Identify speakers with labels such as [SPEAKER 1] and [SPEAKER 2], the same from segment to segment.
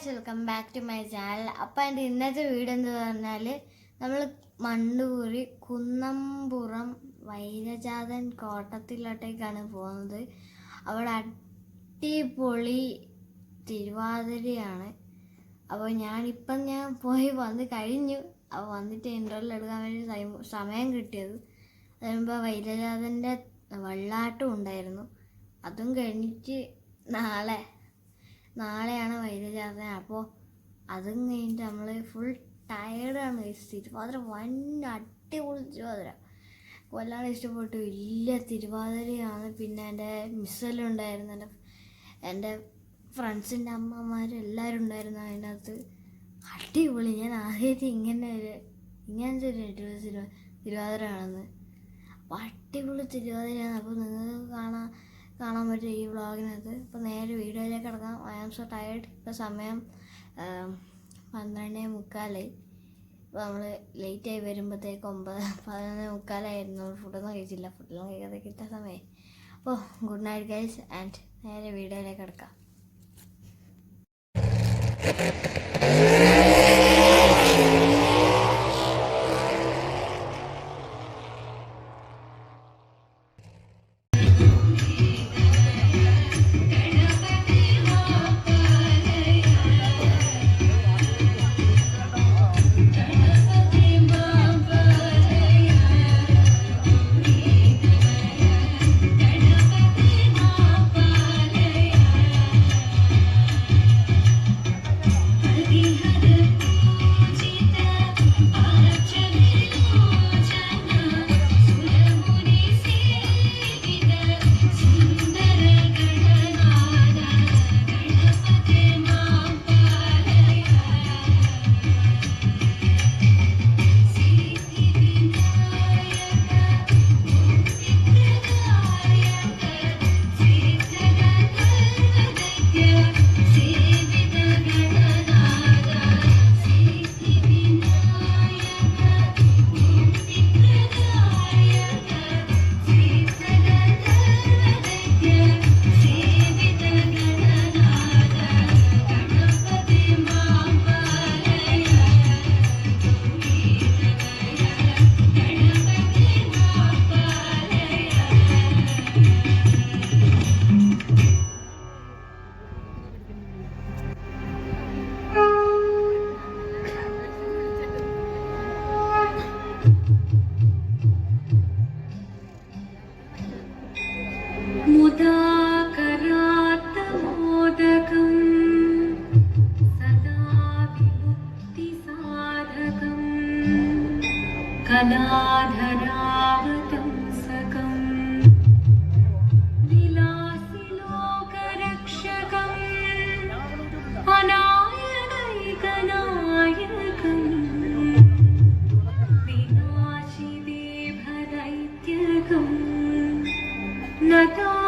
[SPEAKER 1] Guys welcome back to my channel അപ്പം എന്റെ ഇന്നത്തെ വീട് എന്ന് പറഞ്ഞാൽ നമ്മൾ മണ്ണൂരി കുന്നംപുറം വൈരജാതൻ കോട്ടത്തിലോട്ടേക്കാണ് പോകുന്നത്. അവിടെ അടിപൊളി തിരുവാതിരയാണ്. അപ്പോൾ ഞാനിപ്പം ഞാൻ പോയി വന്ന് കഴിഞ്ഞു. അപ്പോൾ വന്നിട്ട് ഇന്റർവെൽ എടുക്കാൻ വേണ്ടി സമയം- കിട്ടിയത്. അതുമ്പോൾ വൈരജാതന്റെ വള്ളാട്ടം ഉണ്ടായിരുന്നു. അതും കഴിഞ്ഞിട്ട് നാളെ നാളെയാണ് വൈദ്യജാതന അപ്പോൾ അതും കഴിഞ്ഞിട്ട് നമ്മൾ ഫുൾ ടയർഡാണ് തിരുവാതിര വൻ അടിപൊളി തിരുവാതിര. വല്ലാതെ ഇഷ്ടപ്പെട്ടു. ഇല്ല തിരുവാതിരയാണ്. പിന്നെ എന്റെ മിസ്സെല്ലാം എന്റെ എന്റെ ഫ്രണ്ട്സിന്റെ അമ്മമാരെല്ലാവരും ഉണ്ടായിരുന്നു അതിനകത്ത്. അടിപൊളി. ഞാൻ ആദ്യമായിട്ട് ഇങ്ങനെ ഒരു ഇങ്ങനത്തെ ഒരു തിരുവ തിരുവ തിരുവാതിര കാണുന്നത് അപ്പോൾ അടിപൊളി തിരുവാതിരയാണ്. അപ്പോൾ നിങ്ങൾക്ക് കാണാൻ കാണാൻ പറ്റും ഈ വ്ളോഗിനകത്ത്. ഇപ്പോൾ നേരെ വീഡിയോയിലേക്ക് കിടക്കാം. ഐ ആം സോ ടയേർഡ് ഇപ്പോൾ സമയം പന്ത്രണ്ടേ മുക്കാലായി അപ്പോൾ നമ്മൾ ലേറ്റായി വരുമ്പോഴത്തേക്ക് ഒമ്പത് പതിനൊന്ന് മുക്കാലായിരുന്നു. ഫുഡൊന്നും കഴിച്ചില്ല. ഫുഡൊന്നും കഴിക്കാതെ കിട്ടാൻ സമയം. അപ്പോൾ ഗുഡ് നൈറ്റ് ഗൈസ് ആൻഡ് നേരെ വീഡിയോയിലേക്ക് കിടക്കാം.
[SPEAKER 2] not gone.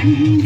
[SPEAKER 2] Thank you.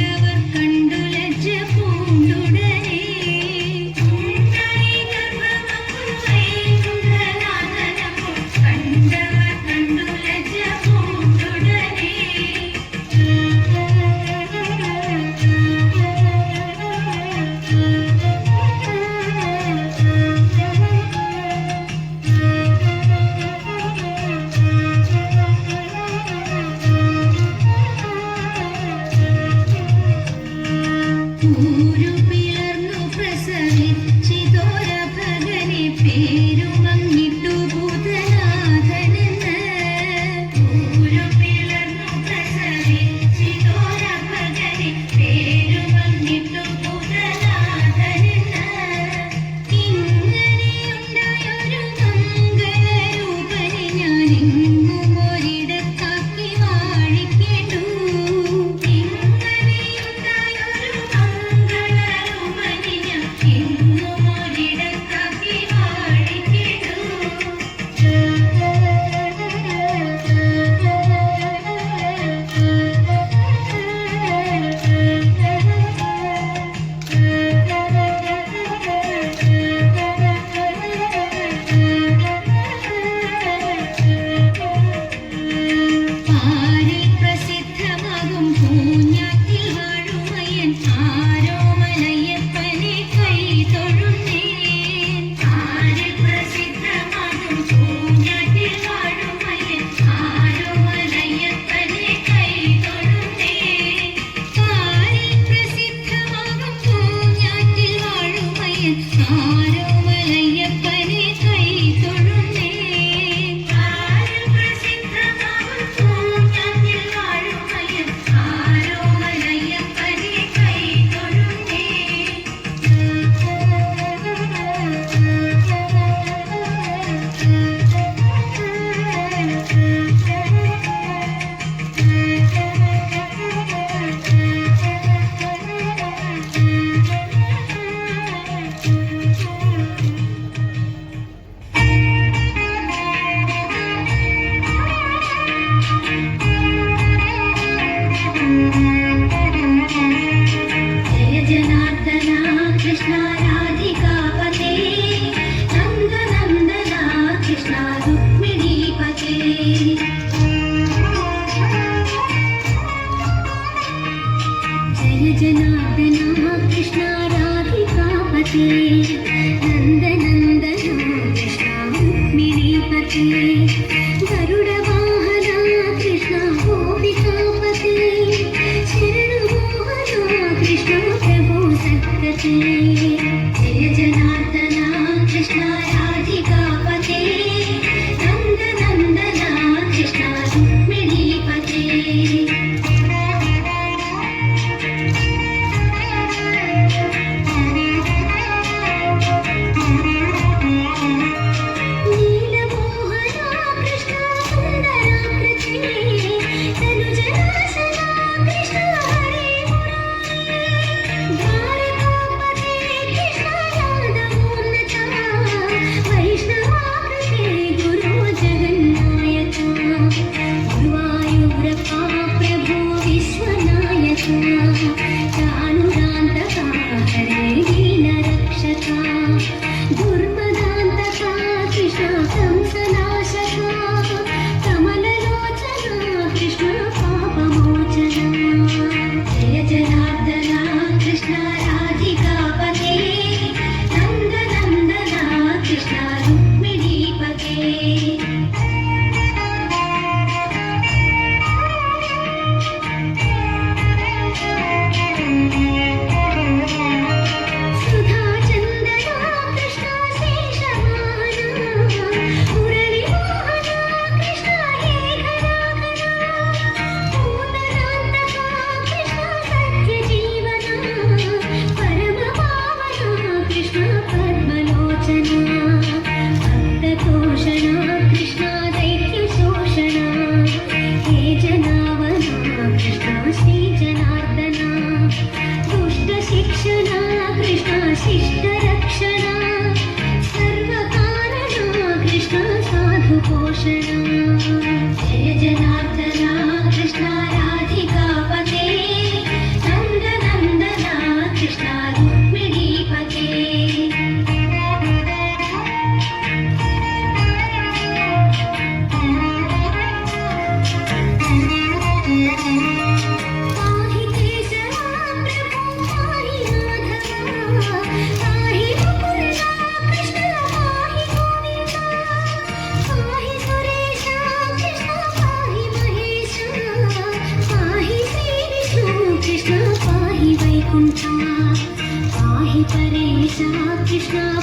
[SPEAKER 2] Krishna Krishna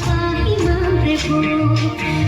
[SPEAKER 2] e Mam Prabhu